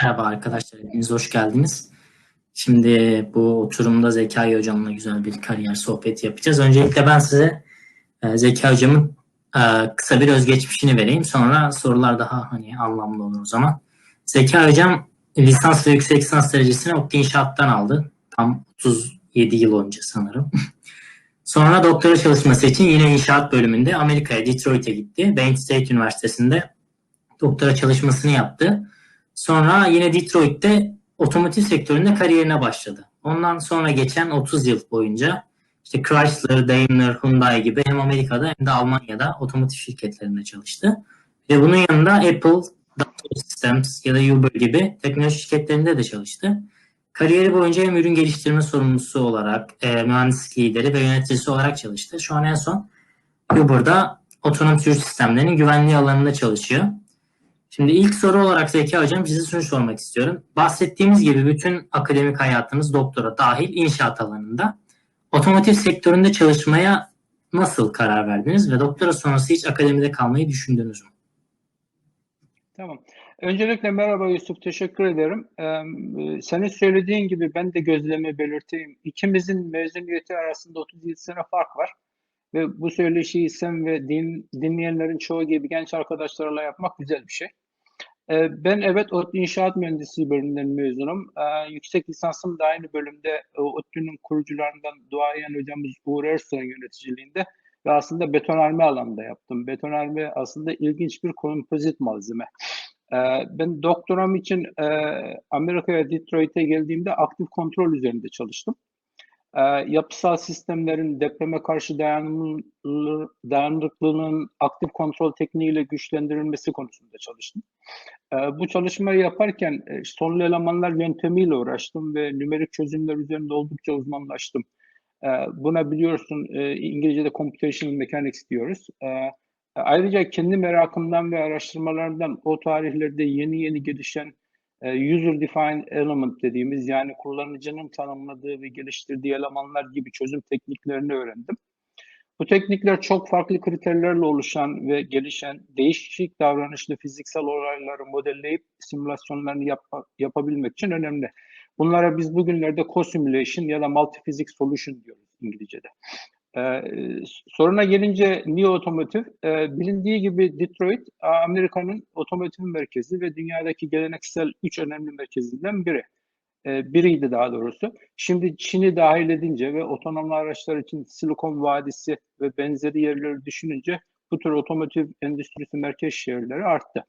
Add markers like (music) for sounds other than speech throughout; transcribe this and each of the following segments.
Merhaba arkadaşlar, hepiniz hoş geldiniz. Şimdi bu oturumda Zekai Hocam'la güzel bir kariyer sohbeti yapacağız. Öncelikle ben size e, Zekai Hocam'ın e, kısa bir özgeçmişini vereyim. Sonra sorular daha hani anlamlı olur o zaman. Zekai Hocam lisans ve yüksek lisans derecesini Opti İnşaat'tan aldı. Tam 37 yıl önce sanırım. (laughs) Sonra doktora çalışması için yine inşaat bölümünde Amerika'ya, Detroit'e gitti. Wayne State Üniversitesi'nde doktora çalışmasını yaptı. Sonra yine Detroit'te otomotiv sektöründe kariyerine başladı. Ondan sonra geçen 30 yıl boyunca işte Chrysler, Daimler, Hyundai gibi hem Amerika'da hem de Almanya'da otomotiv şirketlerinde çalıştı. Ve bunun yanında Apple, Dassault Systems ya da Uber gibi teknoloji şirketlerinde de çalıştı. Kariyeri boyunca hem ürün geliştirme sorumlusu olarak, e, mühendislik lideri ve yöneticisi olarak çalıştı. Şu an en son Uber'da otonom sürüş sistemlerinin güvenliği alanında çalışıyor. Şimdi ilk soru olarak Zeki Hocam size şunu sormak istiyorum. Bahsettiğimiz gibi bütün akademik hayatınız doktora dahil inşaat alanında. Otomotiv sektöründe çalışmaya nasıl karar verdiniz ve doktora sonrası hiç akademide kalmayı düşündünüz mü? Tamam. Öncelikle merhaba Yusuf, teşekkür ederim. Ee, senin söylediğin gibi ben de gözlemi belirteyim. İkimizin mezuniyeti arasında 37 sene fark var. Ve bu söyleşiyi sen ve din, dinleyenlerin çoğu gibi genç arkadaşlarla yapmak güzel bir şey. Ee, ben evet ODTÜ İnşaat Mühendisliği bölümünden mezunum. Ee, yüksek lisansım da aynı bölümde e, ODTÜ'nün kurucularından duayen hocamız Uğur Ersoy'un yöneticiliğinde ve aslında betonarme alanında yaptım. Betonarme aslında ilginç bir kompozit malzeme. Ee, ben doktoram için e, Amerika'ya Detroit'e geldiğimde aktif kontrol üzerinde çalıştım. E, yapısal sistemlerin depreme karşı dayanıklılığının aktif kontrol tekniğiyle güçlendirilmesi konusunda çalıştım. E, bu çalışmayı yaparken e, sonlu elemanlar yöntemiyle uğraştım ve nümerik çözümler üzerinde oldukça uzmanlaştım. E, buna biliyorsun e, İngilizce'de computational mechanics diyoruz. E, ayrıca kendi merakımdan ve araştırmalarımdan o tarihlerde yeni yeni gelişen user defined element dediğimiz yani kullanıcının tanımladığı ve geliştirdiği elemanlar gibi çözüm tekniklerini öğrendim. Bu teknikler çok farklı kriterlerle oluşan ve gelişen değişik davranışlı fiziksel olayları modelleyip simülasyonlarını yap yapabilmek için önemli. Bunlara biz bugünlerde co-simulation ya da multi-physics solution diyoruz İngilizce'de. Ee, soruna gelince Neo Otomotiv, e, bilindiği gibi Detroit, Amerika'nın otomotiv merkezi ve dünyadaki geleneksel üç önemli merkezinden biri. E, biriydi daha doğrusu. Şimdi Çin'i dahil edince ve otonom araçlar için Silikon Vadisi ve benzeri yerleri düşününce bu tür otomotiv endüstrisi merkez şehirleri arttı.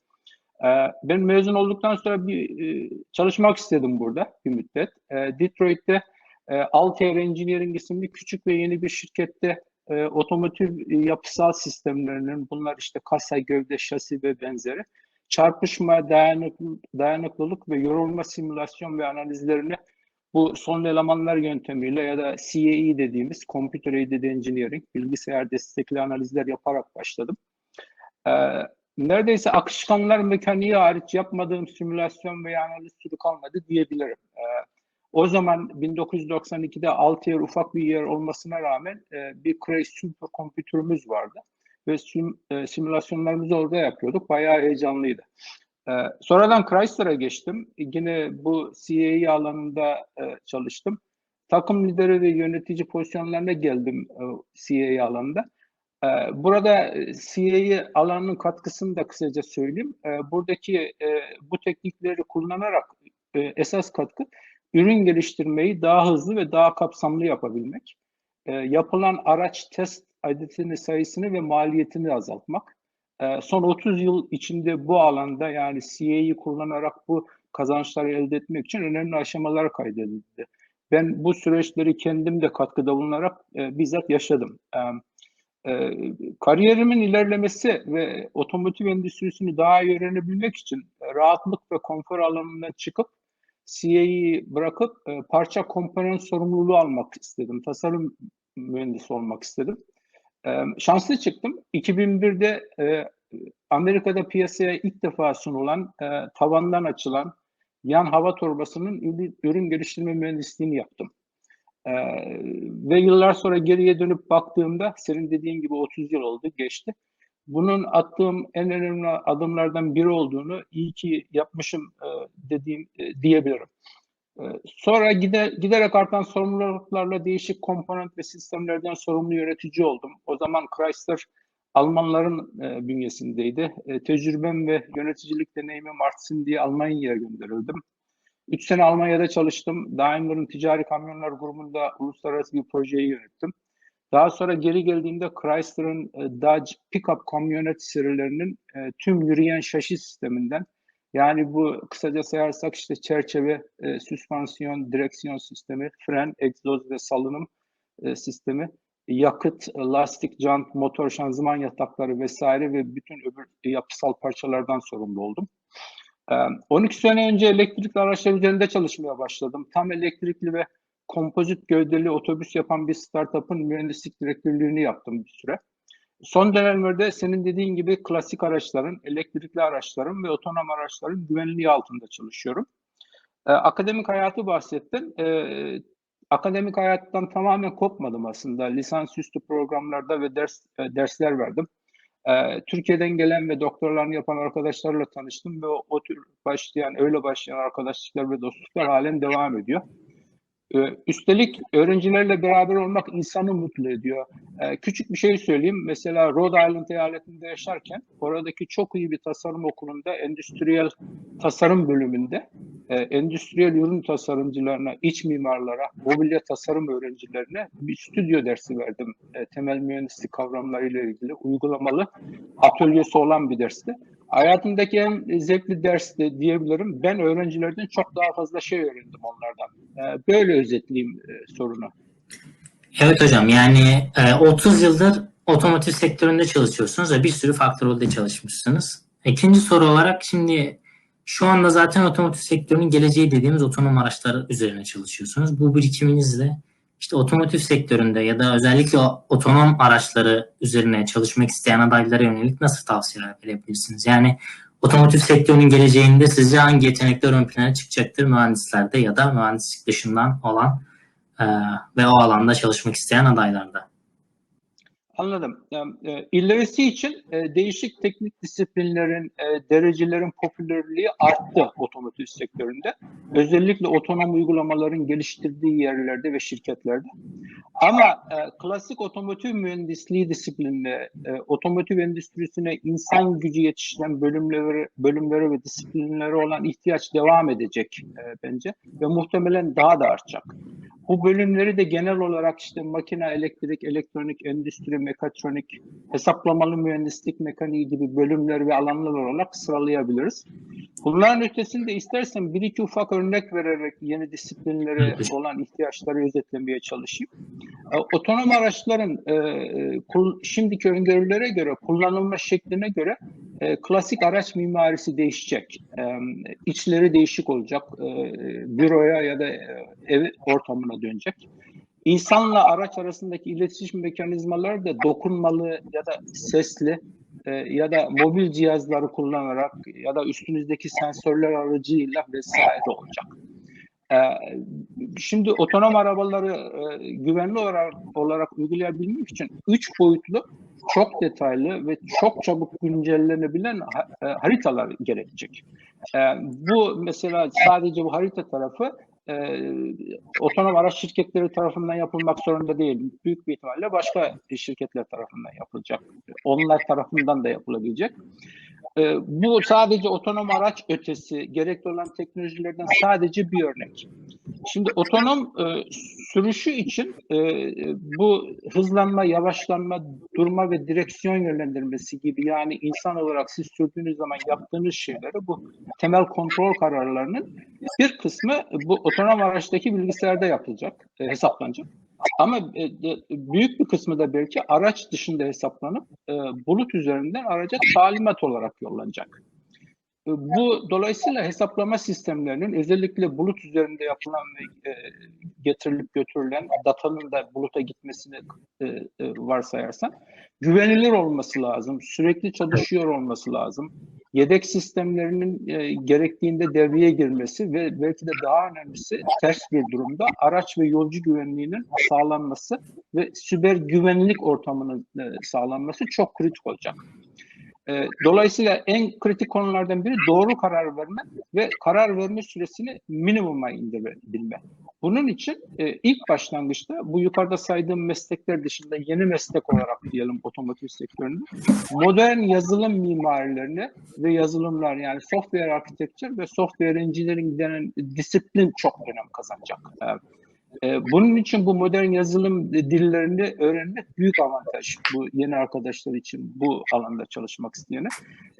E, ben mezun olduktan sonra bir e, çalışmak istedim burada bir müddet. E, Detroit'te e, Altair Engineering isimli küçük ve yeni bir şirkette e, otomotiv e, yapısal sistemlerinin bunlar işte kasa, gövde, şasi ve benzeri çarpışma, dayanıklı, dayanıklılık ve yorulma simülasyon ve analizlerini bu son elemanlar yöntemiyle ya da CAE dediğimiz Computer Aided Engineering, bilgisayar destekli analizler yaparak başladım. Ee, neredeyse akışkanlar mekaniği hariç yapmadığım simülasyon veya analiz türü kalmadı diyebilirim. Ee, o zaman 1992'de Altair ufak bir yer olmasına rağmen e, bir Cray superkompütürümüz vardı ve sim, e, simülasyonlarımızı orada yapıyorduk. Bayağı heyecanlıydı. E, sonradan Chrysler'a geçtim. Yine bu CAE alanında e, çalıştım. Takım lideri ve yönetici pozisyonlarına geldim e, CAE alanında. E, burada CAE alanının katkısını da kısaca söyleyeyim. E, buradaki e, bu teknikleri kullanarak e, esas katkı ürün geliştirmeyi daha hızlı ve daha kapsamlı yapabilmek. E, yapılan araç test adetini sayısını ve maliyetini azaltmak. E, son 30 yıl içinde bu alanda yani CA'yı kullanarak bu kazançları elde etmek için önemli aşamalar kaydedildi. Ben bu süreçleri kendim de katkıda bulunarak e, bizzat yaşadım. E, e, kariyerimin ilerlemesi ve otomotiv endüstrisini daha iyi öğrenebilmek için rahatlık ve konfor alanından çıkıp CA'yı bırakıp e, parça komponent sorumluluğu almak istedim. Tasarım mühendisi olmak istedim. E, şanslı çıktım. 2001'de e, Amerika'da piyasaya ilk defa sunulan e, tavandan açılan yan hava torbasının ürün geliştirme mühendisliğini yaptım. E, ve yıllar sonra geriye dönüp baktığımda senin dediğin gibi 30 yıl oldu geçti. Bunun attığım en önemli adımlardan biri olduğunu iyi ki yapmışım e, dediğim e, diyebilirim. E, sonra gider, giderek artan sorumluluklarla değişik komponent ve sistemlerden sorumlu yönetici oldum. O zaman Chrysler Almanların e, bünyesindeydi. E, tecrübem ve yöneticilik deneyimim artsın diye Almanya'ya gönderildim. Üç sene Almanya'da çalıştım. Daimler'ın ticari kamyonlar grubunda uluslararası bir projeyi yönettim. Daha sonra geri geldiğimde Chrysler'ın e, Dodge Pickup kamyonet serilerinin e, tüm yürüyen şaşı sisteminden yani bu kısaca sayarsak işte çerçeve, e, süspansiyon, direksiyon sistemi, fren, egzoz ve salınım sistemi, yakıt, lastik, jant, motor, şanzıman yatakları vesaire ve bütün öbür yapısal parçalardan sorumlu oldum. 12 sene önce elektrikli araçlar üzerinde çalışmaya başladım. Tam elektrikli ve kompozit gövdeli otobüs yapan bir startup'ın mühendislik direktörlüğünü yaptım bir süre. Son dönemlerde senin dediğin gibi klasik araçların, elektrikli araçların ve otonom araçların güvenliği altında çalışıyorum. Ee, akademik hayatı bahsettin. Ee, akademik hayattan tamamen kopmadım aslında. Lisansüstü programlarda ve ders e, dersler verdim. Ee, Türkiye'den gelen ve doktorlarını yapan arkadaşlarla tanıştım ve o, o tür başlayan, öyle başlayan arkadaşlıklar ve dostluklar halen devam ediyor. Ee, üstelik öğrencilerle beraber olmak insanı mutlu ediyor. Ee, küçük bir şey söyleyeyim. Mesela Rhode Island eyaletinde yaşarken oradaki çok iyi bir tasarım okulunda endüstriyel tasarım bölümünde e, endüstriyel ürün tasarımcılarına, iç mimarlara, mobilya tasarım öğrencilerine bir stüdyo dersi verdim. E, temel mühendislik kavramlarıyla ilgili uygulamalı atölyesi olan bir dersti. Hayatımdaki en zevkli ders de diyebilirim. Ben öğrencilerden çok daha fazla şey öğrendim onlardan. Ee, böyle özetleyeyim e, sorunu. Evet hocam yani 30 e, yıldır otomotiv sektöründe çalışıyorsunuz ve bir sürü farklı rolde çalışmışsınız. İkinci soru olarak şimdi şu anda zaten otomotiv sektörünün geleceği dediğimiz otonom araçlar üzerine çalışıyorsunuz. Bu birikiminizle işte otomotiv sektöründe ya da özellikle otonom araçları üzerine çalışmak isteyen adaylara yönelik nasıl tavsiyeler verebilirsiniz? Yani otomotiv sektörünün geleceğinde sizce hangi yetenekler ön plana çıkacaktır mühendislerde ya da mühendislik dışından olan e, ve o alanda çalışmak isteyen adaylarda? Anladım. Yani, e, ilerisi için e, değişik teknik disiplinlerin, e, derecelerin popülerliği arttı otomotiv sektöründe. Özellikle otonom uygulamaların geliştirdiği yerlerde ve şirketlerde. Ama e, klasik otomotiv mühendisliği disiplinine, e, otomotiv endüstrisine insan gücü yetiştiren bölümleri, bölümleri ve disiplinleri olan ihtiyaç devam edecek e, bence ve muhtemelen daha da artacak. Bu bölümleri de genel olarak işte makine, elektrik, elektronik, endüstri, mekatronik, hesaplamalı mühendislik, mekaniği gibi bölümler ve alanlar olarak sıralayabiliriz. Bunların ötesinde istersen bir iki ufak örnek vererek yeni disiplinlere olan ihtiyaçları özetlemeye çalışayım. E, otonom araçların e, şimdiki öngörülere göre, kullanılma şekline göre e, klasik araç mimarisi değişecek. E, içleri değişik olacak. E, büroya ya da e, ev ortamına dönecek. İnsanla araç arasındaki iletişim mekanizmaları da dokunmalı ya da sesli e, ya da mobil cihazları kullanarak ya da üstünüzdeki sensörler aracıyla vesaire olacak. E, şimdi otonom arabaları e, güvenli olarak, olarak uygulayabilmek için üç boyutlu çok detaylı ve çok çabuk güncellenebilen e, haritalar gerekecek. E, bu mesela sadece bu harita tarafı e, otonom araç şirketleri tarafından yapılmak zorunda değil. Büyük bir ihtimalle başka şirketler tarafından yapılacak. Onlar tarafından da yapılabilecek. E, bu sadece otonom araç ötesi gerekli olan teknolojilerden sadece bir örnek. Şimdi otonom e, sürüşü için e, bu hızlanma, yavaşlanma, durma ve direksiyon yönlendirmesi gibi yani insan olarak siz sürdüğünüz zaman yaptığınız şeyleri bu temel kontrol kararlarının bir kısmı bu araçtaki bilgisayarda yapılacak, e, hesaplanacak. Ama e, büyük bir kısmı da belki araç dışında hesaplanıp e, bulut üzerinden araca talimat olarak yollanacak. E, bu dolayısıyla hesaplama sistemlerinin özellikle bulut üzerinde yapılan ve e, getirilip götürülen datanın da buluta gitmesini e, e, varsayarsan güvenilir olması lazım, sürekli çalışıyor olması lazım. Yedek sistemlerinin e, gerektiğinde devreye girmesi ve belki de daha önemlisi ters bir durumda araç ve yolcu güvenliğinin sağlanması ve siber güvenlik ortamının sağlanması çok kritik olacak. E, dolayısıyla en kritik konulardan biri doğru karar verme ve karar verme süresini minimuma indirebilme. Bunun için e, ilk başlangıçta bu yukarıda saydığım meslekler dışında yeni meslek olarak diyelim otomotiv sektöründe modern yazılım mimarilerini ve yazılımlar yani software architecture ve software engineering denen disiplin çok önem kazanacak. E, bunun için bu modern yazılım dillerini öğrenmek büyük avantaj bu yeni arkadaşlar için bu alanda çalışmak isteyene.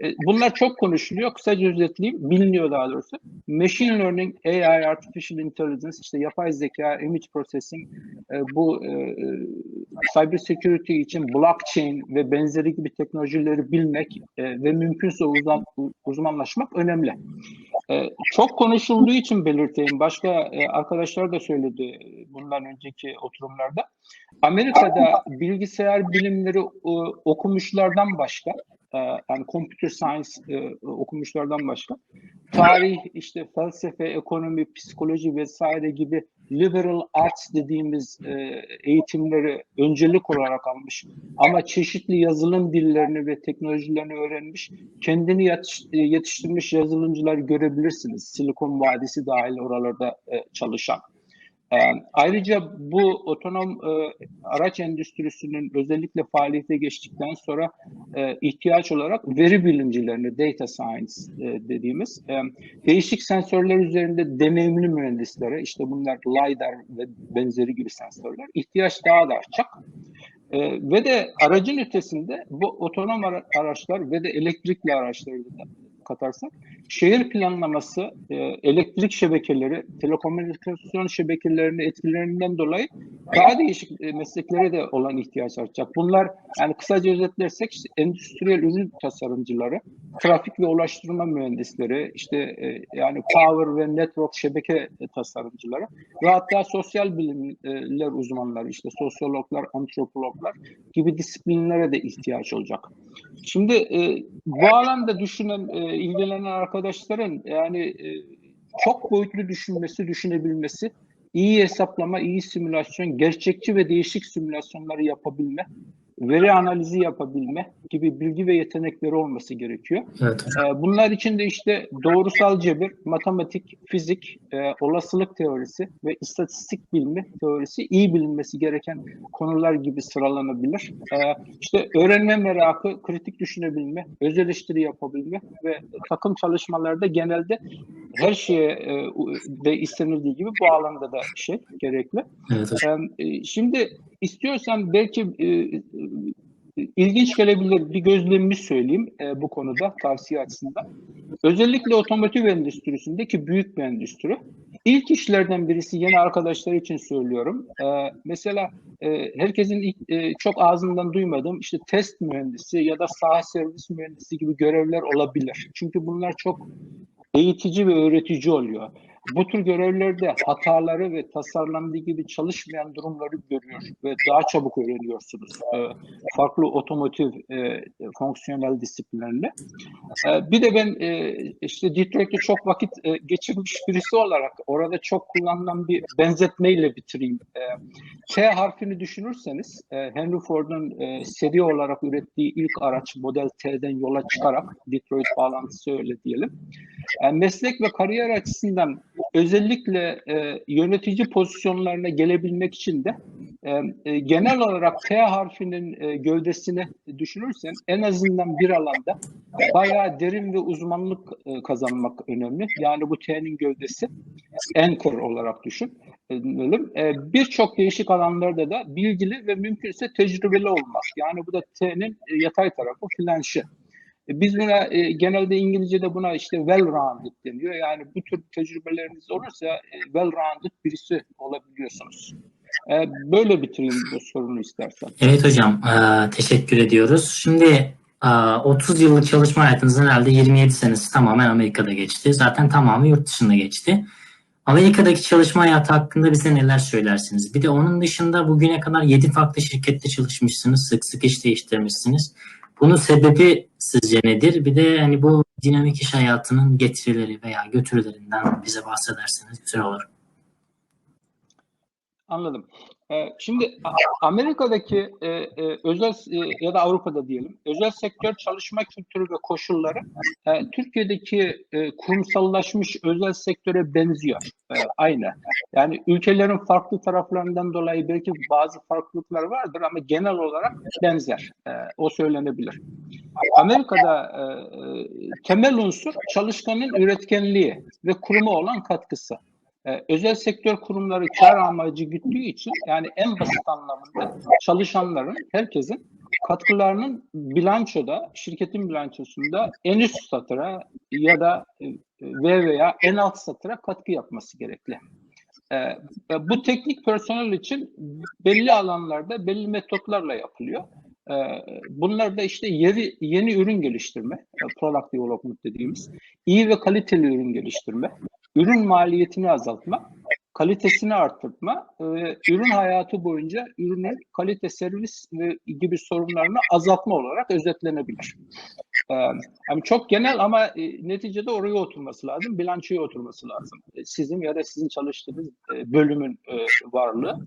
E, bunlar çok konuşuluyor. Kısaca özetleyeyim. Biliniyor daha doğrusu. Machine Learning, AI, Artificial Intelligence, işte yapay zeka, image processing, e, bu e, cyber security için blockchain ve benzeri gibi teknolojileri bilmek e, ve mümkünse uzman, uzmanlaşmak önemli. Çok konuşulduğu için belirteyim. Başka arkadaşlar da söyledi bundan önceki oturumlarda. Amerika'da bilgisayar bilimleri e, okumuşlardan başka, e, yani computer science e, okumuşlardan başka, tarih, işte felsefe, ekonomi, psikoloji vesaire gibi liberal arts dediğimiz eğitimleri öncelik olarak almış ama çeşitli yazılım dillerini ve teknolojilerini öğrenmiş, kendini yetiş, yetiştirmiş yazılımcılar görebilirsiniz. Silikon Vadisi dahil oralarda çalışan. E, ayrıca bu otonom e, araç endüstrisinin özellikle faaliyete geçtikten sonra e, ihtiyaç olarak veri bilimcilerini, data science e, dediğimiz değişik sensörler üzerinde deneyimli mühendislere, işte bunlar LiDAR ve benzeri gibi sensörler ihtiyaç daha da artacak. Ve de aracın ötesinde bu otonom ara- araçlar ve de elektrikli araçları da katarsak şehir planlaması, e, elektrik şebekeleri, telekomünikasyon şebekelerinin etkilerinden dolayı daha değişik e, mesleklere de olan ihtiyaç artacak. Bunlar yani kısaca özetlersek işte endüstriyel ürün tasarımcıları, trafik ve ulaştırma mühendisleri, işte e, yani power ve network şebeke tasarımcıları ve hatta sosyal bilimler uzmanları, işte sosyologlar, antropologlar gibi disiplinlere de ihtiyaç olacak. Şimdi e, bu alanda düşünen, e, ilgilenen arkadaşların yani e, çok boyutlu düşünmesi, düşünebilmesi, iyi hesaplama, iyi simülasyon, gerçekçi ve değişik simülasyonları yapabilme, veri analizi yapabilme gibi bilgi ve yetenekleri olması gerekiyor. Evet. Ee, Bunlar için de işte doğrusal cebir, matematik, fizik, e, olasılık teorisi ve istatistik bilimi teorisi iyi bilinmesi gereken konular gibi sıralanabilir. Ee, İşte öğrenme merakı, kritik düşünebilme, öz eleştiri yapabilme ve takım çalışmalarda genelde her şeye e, de istenildiği gibi bu alanda da şey gerekli. Evet. Ee, Şimdi istiyorsan belki e, ilginç gelebilir bir gözlemimi söyleyeyim e, bu konuda tavsiye açısından. Özellikle otomotiv endüstrisindeki büyük bir endüstri. İlk işlerden birisi yeni arkadaşlar için söylüyorum. E, mesela e, herkesin ilk, e, çok ağzından duymadığım işte test mühendisi ya da saha servis mühendisi gibi görevler olabilir. Çünkü bunlar çok eğitici ve öğretici oluyor. Bu tür görevlerde hataları ve tasarlandığı gibi çalışmayan durumları görüyor ve daha çabuk öğreniyorsunuz. Ee, farklı otomotiv e, fonksiyonel disiplinlerle. Ee, bir de ben e, işte Detroit'te çok vakit e, geçirmiş birisi olarak orada çok kullanılan bir benzetmeyle bitireyim. Ee, T harfini düşünürseniz e, Henry Ford'un e, seri olarak ürettiği ilk araç Model T'den yola çıkarak Detroit bağlantısı öyle diyelim. Yani meslek ve kariyer açısından özellikle e, yönetici pozisyonlarına gelebilmek için de e, e, genel olarak T harfinin e, gövdesini düşünürsen en azından bir alanda bayağı derin ve uzmanlık e, kazanmak önemli. Yani bu T'nin gövdesi anchor olarak düşün. E, e, Birçok değişik alanlarda da bilgili ve mümkünse tecrübeli olmak. Yani bu da T'nin e, yatay tarafı flanşı. Biz buna e, genelde İngilizce'de buna işte well-rounded deniyor. Yani bu tür tecrübeleriniz olursa e, well-rounded birisi olabiliyorsunuz. E, böyle bitireyim bu sorunu istersen. Evet hocam, e, teşekkür ediyoruz. Şimdi e, 30 yıllık çalışma hayatınızın herhalde 27 senesi tamamen Amerika'da geçti. Zaten tamamı yurt dışında geçti. Amerika'daki çalışma hayatı hakkında bize neler söylersiniz? Bir de onun dışında bugüne kadar 7 farklı şirkette çalışmışsınız, sık sık iş değiştirmişsiniz. Bunun sebebi sizce nedir? Bir de hani bu dinamik iş hayatının getirileri veya götürülerinden bize bahsederseniz güzel olur. Anladım. Ee, Şimdi Amerika'daki e, e, özel e, ya da Avrupa'da diyelim özel sektör çalışma kültürü ve koşulları Türkiye'deki kurumsallaşmış özel sektöre benziyor. Aynı. Yani ülkelerin farklı taraflarından dolayı belki bazı farklılıklar vardır ama genel olarak benzer. O söylenebilir. Amerika'da temel unsur çalışkanın üretkenliği ve kuruma olan katkısı. Ee, özel sektör kurumları kar amacı güttüğü için yani en basit anlamda çalışanların, herkesin katkılarının bilançoda, şirketin bilançosunda en üst satıra ya da e, V veya en alt satıra katkı yapması gerekli. Ee, e, bu teknik personel için belli alanlarda belli metotlarla yapılıyor. Ee, Bunlar da işte yeni, yeni ürün geliştirme, e, product development dediğimiz, iyi ve kaliteli ürün geliştirme, ürün maliyetini azaltma, kalitesini arttırma, e, ürün hayatı boyunca ürünün kalite, servis gibi sorunlarını azaltma olarak özetlenebilir. E, Yani çok genel ama e, neticede oraya oturması lazım, bilançoya oturması lazım. E, Sizin ya da sizin çalıştığınız e, bölümün varlığı.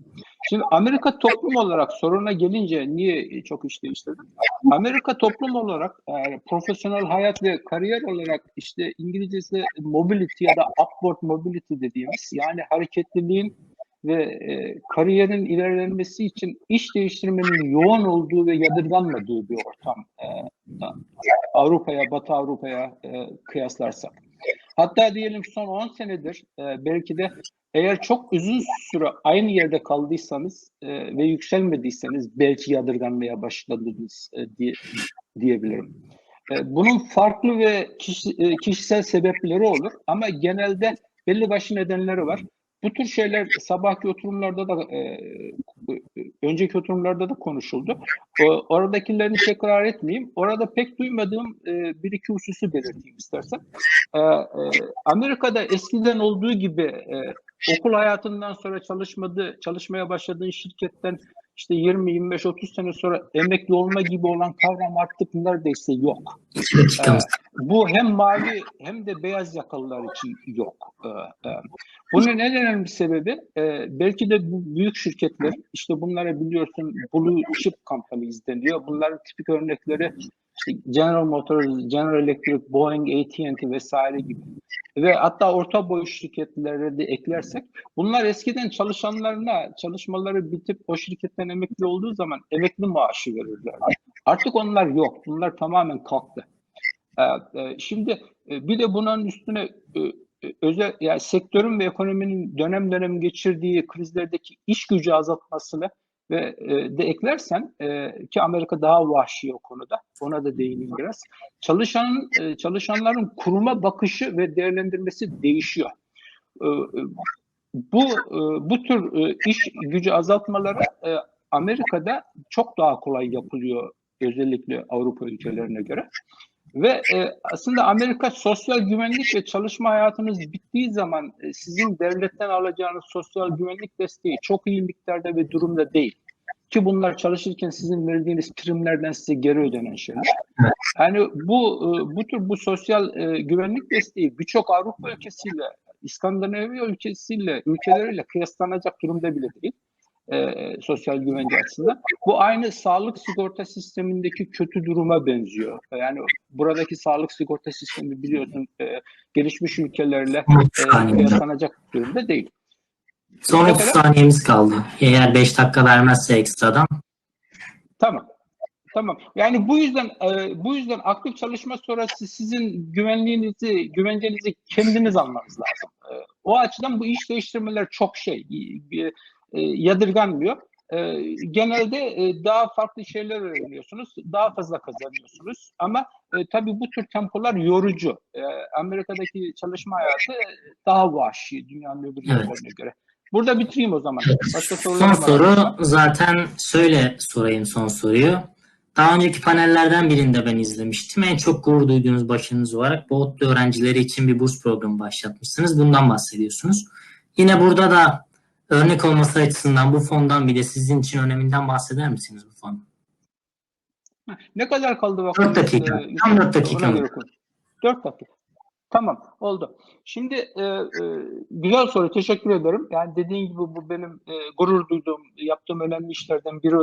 Şimdi Amerika toplum olarak soruna gelince niye çok iş değiştirdim? Amerika toplum olarak e, profesyonel hayat ve kariyer olarak işte İngilizcesi mobility ya da upward mobility dediğimiz yani hareketliliğin ve e, kariyerin ilerlenmesi için iş değiştirmenin yoğun olduğu ve yadırganmadığı bir ortam e, Avrupa'ya, Batı Avrupa'ya e, kıyaslarsak. Hatta diyelim son 10 senedir e, belki de eğer çok uzun süre aynı yerde kaldıysanız e, ve yükselmediyseniz belki yadırganmaya başladınız e, diye diyebilirim. E, bunun farklı ve kişi, e, kişisel sebepleri olur ama genelde belli başlı nedenleri var. Bu tür şeyler sabahki oturumlarda da e, önceki oturumlarda da konuşuldu. E, oradakilerini tekrar etmeyeyim. Orada pek duymadığım e, bir iki hususu belirteyim istersen. E, e, Amerika'da eskiden olduğu gibi e, okul hayatından sonra çalışmadı, çalışmaya başladığın şirketten işte 20, 25, 30 sene sonra emekli olma gibi olan kavram artık neredeyse yok. Dakikamız. Bu hem mavi hem de beyaz yakalılar için yok. Ee, e, Bunun en önemli sebebi e, belki de bu büyük şirketler işte bunlara biliyorsun Blue Chip Companies deniyor. Bunların tipik örnekleri işte General Motors, General Electric, Boeing, AT&T vesaire gibi. Ve hatta orta boy şirketlere de eklersek bunlar eskiden çalışanlarına çalışmaları bitip o şirketten emekli olduğu zaman emekli maaşı verirler. Artık onlar yok. Bunlar tamamen kalktı. Ee, e, Şimdi e, bir de bunun üstüne e, özel yani sektörün ve ekonominin dönem dönem geçirdiği krizlerdeki iş gücü azaltmasını ve de eklersen ki Amerika daha vahşi o konuda. Ona da değineyim biraz. Çalışanın e, çalışanların kuruma bakışı ve değerlendirmesi değişiyor. E, e, bu bu tür iş gücü azaltmaları Amerika'da çok daha kolay yapılıyor özellikle Avrupa ülkelerine göre. Ve e, aslında Amerika sosyal güvenlik ve çalışma hayatınız bittiği zaman e, sizin devletten alacağınız sosyal güvenlik desteği çok iyi miktarda ve durumda değil. Ki bunlar çalışırken sizin verdiğiniz primlerden size geri ödenen şeyler. Yani bu e, bu tür bu sosyal e, güvenlik desteği birçok Avrupa ülkesiyle, İskandinavya ülkesiyle, ülkeleriyle kıyaslanacak durumda bile değil e, sosyal güvence açısından. Bu aynı sağlık sigorta sistemindeki kötü duruma benziyor. Yani buradaki sağlık sigorta sistemi biliyorsun e, gelişmiş ülkelerle e, kıyaslanacak durumda değil. Son 30 saniyemiz kaldı. Eğer 5 dakika vermezse ekstradan. Tamam. Tamam. Yani bu yüzden e, bu yüzden aktif çalışma sonrası sizin güvenliğinizi, güvencenizi kendiniz almanız lazım. E, o açıdan bu iş değiştirmeler çok şey e, e, yadırganmıyor. E, genelde e, daha farklı şeyler öğreniyorsunuz, daha fazla kazanıyorsunuz. Ama e, tabii bu tür tempolar yorucu. E, Amerika'daki çalışma hayatı daha vahşi dünyanın öbür Evet. yerlerine göre. Burada bitireyim o zaman. Başka sorular Son var soru mı? zaten söyle sorayım son soruyu. Daha önceki panellerden birinde ben izlemiştim. En çok gurur duyduğunuz başınız olarak Boğutlu öğrencileri için bir burs programı başlatmışsınız. Bundan bahsediyorsunuz. Yine burada da örnek olması açısından bu fondan bir de sizin için öneminden bahseder misiniz bu fon? Ne kadar kaldı vaktimiz? Dört dakika. Ee, Tam dört dakika. ona göre konuş. Dört dakika. Tamam, oldu. Şimdi e, e, güzel soru, teşekkür ederim. Yani dediğin gibi bu benim e, gurur duyduğum, yaptığım önemli işlerden biri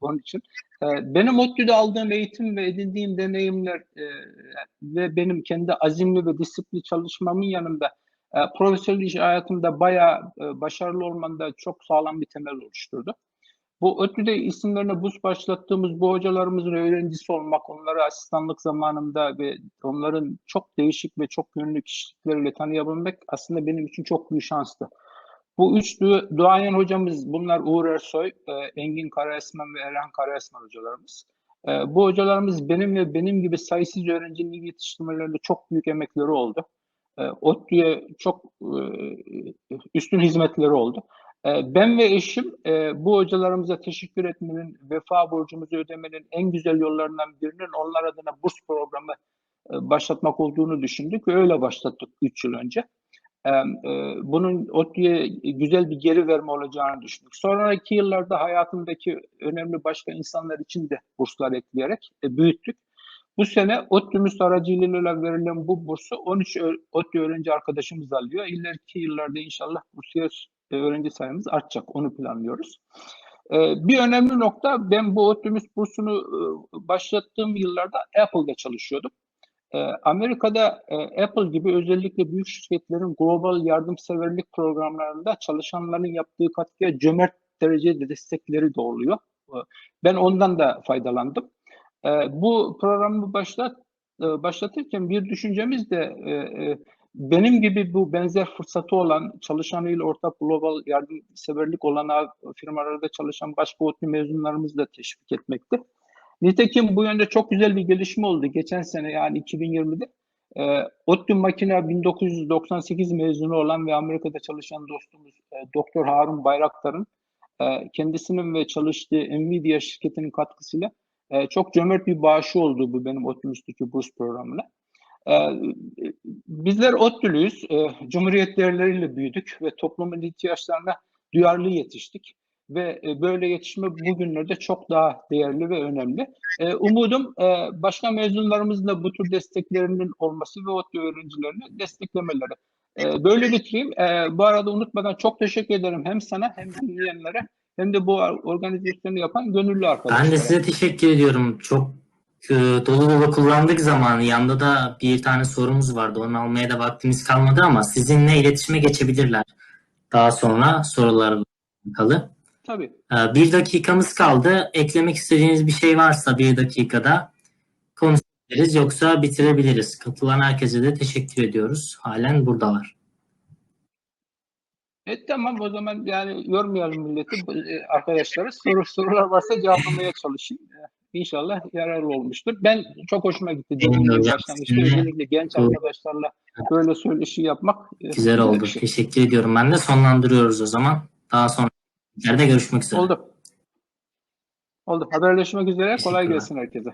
onun için. E, benim ODTÜ'de aldığım eğitim ve edindiğim deneyimler e, ve benim kendi azimli ve disiplinli çalışmamın yanında e, profesyonel iş hayatımda bayağı e, başarılı olmanda çok sağlam bir temel oluşturdu. Bu ODTÜ'de isimlerine burs başlattığımız bu hocalarımızın öğrencisi olmak, onları asistanlık zamanında ve onların çok değişik ve çok yönlü kişilikleriyle tanıyabilmek aslında benim için çok büyük şanstı. Bu üç du- duayen hocamız, bunlar Uğur Ersoy, e, Engin Karaesmen ve Erhan Karaesmen hocalarımız. E, Bu hocalarımız benim ve benim gibi sayısız öğrencinin yetiştirmelerinde çok büyük emekleri oldu. E, ODTÜ'ye çok e, üstün hizmetleri oldu. Ee, Ben ve eşim e, bu hocalarımıza teşekkür etmenin, vefa borcumuzu ödemenin en güzel yollarından birinin onlar adına burs programı e, başlatmak olduğunu düşündük öyle başlattık 3 yıl önce. Ee, Bunun ODTÜ'ye güzel bir geri verme olacağını düşündük. Sonraki yıllarda hayatımdaki önemli başka insanlar için de burslar ekleyerek büyüttük. Bu sene ODTÜ'müz aracılığıyla verilen bu bursu 13 ö- ODTÜ öğrenci arkadaşımız alıyor. İleriki yıllarda inşallah bursiyer e, öğrenci sayımız artacak. Onu planlıyoruz. E, Bir önemli nokta ben bu Optimus bursunu e, başlattığım yıllarda Apple'da çalışıyordum. Amerika'da Apple gibi özellikle büyük şirketlerin global yardımseverlik programlarında çalışanların yaptığı katkıya cömert derecede destekleri de oluyor. Ben ondan da faydalandım. E, Bu programı başlat e, başlatırken bir düşüncemiz de e, e, benim gibi bu benzer fırsatı olan çalışanıyla ortak global yardımseverlik olanağı firmalarda çalışan başka ODTÜ mezunlarımızı da teşvik etmekti. Nitekim bu yönde çok güzel bir gelişme oldu. Geçen sene yani 2020'de e, ODTÜ Makine 1998 mezunu olan ve Amerika'da çalışan dostumuz e, Doktor Harun Bayraktar'ın e, kendisinin ve çalıştığı Nvidia şirketinin katkısıyla e, çok cömert bir bağışı oldu bu benim ODTÜ'müzdeki burs programına. Ee, Bizler ODTÜ'lüyüz. Ee, Cumhuriyet değerleriyle büyüdük ve toplumun ihtiyaçlarına duyarlı yetiştik. Ve e, böyle yetişme bugünlerde çok daha değerli ve önemli. Ee, Umudum e, başka mezunlarımızın da bu tür desteklerinin olması ve ODTÜ öğrencilerini desteklemeleri. Böyle bitireyim. Bu arada unutmadan çok teşekkür ederim hem sana hem dinleyenlere hem de bu organizasyonu yapan gönüllü arkadaşlara. Ben de size teşekkür ediyorum. Çok e, dolu dolu kullandık zamanı. Yanında da bir tane sorumuz vardı. Onu almaya da vaktimiz kalmadı ama sizinle iletişime geçebilirler. Daha sonra sorularla alakalı. Tabii. E, Bir dakikamız kaldı. Eklemek istediğiniz bir şey varsa bir dakikada konuşabiliriz. Yoksa bitirebiliriz. Katılan herkese de teşekkür ediyoruz. Halen buradalar. E tamam o zaman yani yormayalım milleti e, arkadaşları. Soru sorular varsa cevaplamaya çalışayım. E, İnşallah yararlı olmuştur. Ben çok hoşuma gitti. Başlangıçta özellikle genç Doğru. arkadaşlarla böyle söyleşi yapmak e, Güzel oldu. bir şey. Teşekkür ediyorum. Ben de sonlandırıyoruz o zaman. Daha sonra yerde görüşmek üzere. Oldu. Oldu. Haberleşmek üzere. Kolay gelsin herkese.